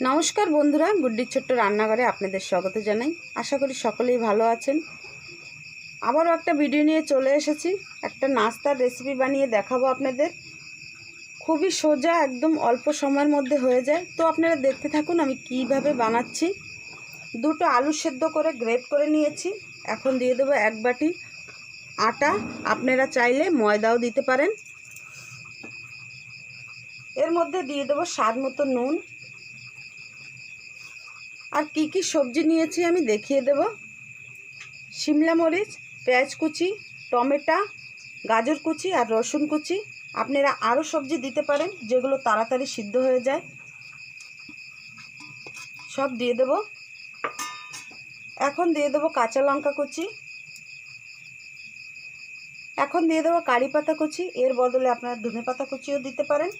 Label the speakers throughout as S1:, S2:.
S1: নমস্কার বন্ধুরা গুড্ডির ছোট্ট রান্নাঘরে আপনাদের স্বাগত জানাই। আশা করি সকলেই ভালো আছেন। আবারও একটা ভিডিও নিয়ে চলে এসেছি। একটা নাস্তার রেসিপি বানিয়ে দেখাবো আপনাদের। খুবই সোজা, একদম অল্প সময়ের মধ্যে হয়ে যায়। তো আপনারা দেখতে থাকুন আমি কীভাবে বানাচ্ছি। দুটো আলু সেদ্ধ করে গ্রেট করে নিয়েছি। এখন দিয়ে দেবো এক বাটি আটা। আপনারা চাইলে ময়দাও দিতে পারেন। এর মধ্যে দিয়ে দেবো স্বাদ মতো নুন। আর কি কি সবজি নিয়েছি আমি দেখিয়ে দেব। শিমলা মরিচ, পেঁয়াজ কুচি, টমেটো, গাজর কুচি আর রসুন কুচি। আপনারা আরও সবজি দিতে পারেন যেগুলো তাড়াতাড়ি সিদ্ধ হয়ে যায়। সব দিয়ে দেব। এখন দিয়ে দেবো কাঁচা লঙ্কা কুচি। এখন দিয়ে দেবো কারি পাতা কুচি। এর বদলে আপনারা ধনে পাতা কুচিও দিতে পারেন।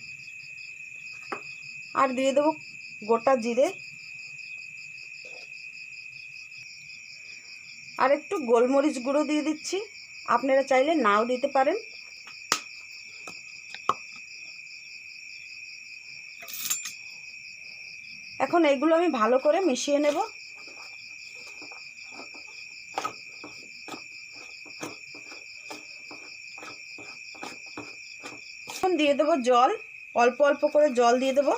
S1: আর দিয়ে দেবো গোটা জিরে। আর একটু গোলমরিচ গুঁড়ো দিয়ে দিচ্ছি। আপনারা চাইলে নাও দিতে পারেন। এখন এইগুলো আমি ভালো করে মিশিয়ে নেব। এখন দিয়ে দেবো জল। অল্প অল্প করে জল দিয়ে দেবো।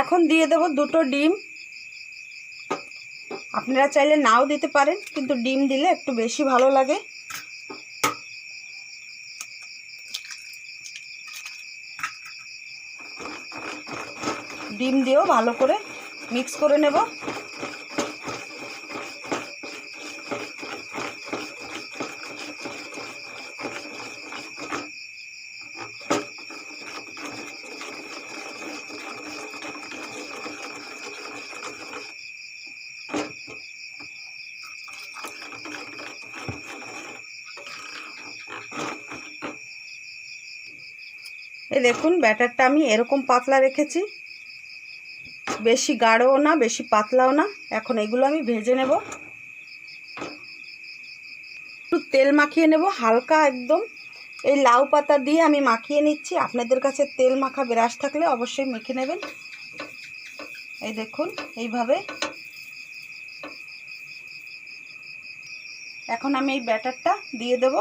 S1: এখন দিয়ে দেব দুটো ডিম। আপনারা চাইলে নাও দিতে পারেন, কিন্তু ডিম দিলে একটু বেশি ভালো লাগে। ডিম দিয়েও ভালো করে মিক্স করে নেব। এই দেখুন, ব্যাটারটা আমি এরকম পাতলা রেখেছি। বেশি গাঢ়ও না, বেশি পাতলাও না। এখন এগুলো আমি ভেজে নেব। একটু তেল মাখিয়ে নেব, হালকা একদম। এই লাউ পাতা দিয়ে আমি মাখিয়ে নিচ্ছি। আপনাদের কাছে তেল মাখা ব্রাশ থাকলে অবশ্যই মেখে নেবেন। এই দেখুন, এইভাবে। এখন আমি এই ব্যাটারটা দিয়ে দেবো।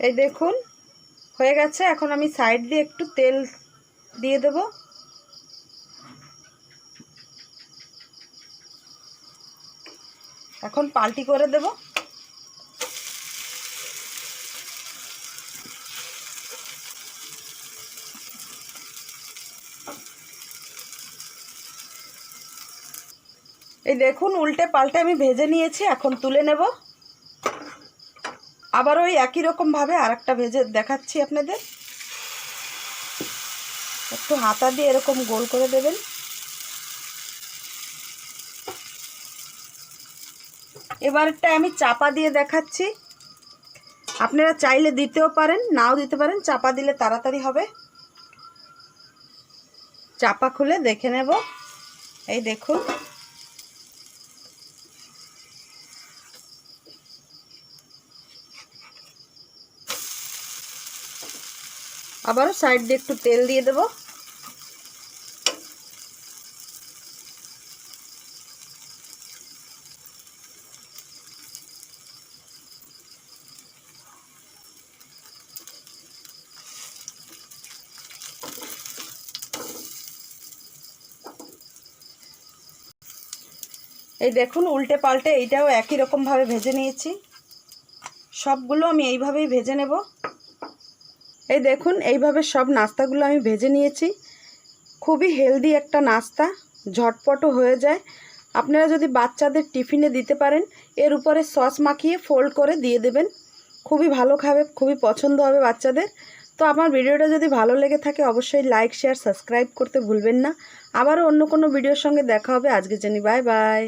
S1: এই দেখুন, হয়ে গেছে। এখন আমি সাইড দিয়ে একটু তেল দিয়ে দেব। এখন পাল্টি করে দেব। এই দেখুন, উল্টে পাল্টে আমি ভেজে নিয়েছি। এখন তুলে নেব। আবার ওই একই রকমভাবে আর একটা ভেজে দেখাচ্ছি আপনাদের। একটু হাতা দিয়ে এরকম গোল করে দেবেন। এবারটা আমি চাপা দিয়ে দেখাচ্ছি। আপনারা চাইলে দিতেও পারেন, নাও দিতে পারেন, চাপা দিলে তাড়াতাড়ি হবে। চাপা খুলে দেখে নেব। এই দেখুন। আবারও সাইড দিয়ে একটু তেল দিয়ে দেব। এই দেখুন, উল্টে পাল্টে এইটাও একই রকমভাবে ভেজে নিয়েছি। সবগুলো আমি এইভাবেই ভেজে নেব। এই দেখুন, এইভাবে সব নাস্তাগুলো আমি ভেজে নিয়েছি। খুবই হেলদি একটা নাস্তা, ঝটপটও হয়ে যায়। আপনারা যদি বাচ্চাদের টিফিনে দিতে পারেন, এর উপরে সস মাখিয়ে ফোল্ড করে দিয়ে দেবেন। খুবই ভালো খাবে, খুবই পছন্দ হবে বাচ্চাদের। তো আমার ভিডিওটা যদি ভালো লেগে থাকে, অবশ্যই লাইক শেয়ার সাবস্ক্রাইব করতে ভুলবেন না। আবারও অন্য কোনো ভিডিওর সঙ্গে দেখা হবে। আজকের জন্য বাই বাই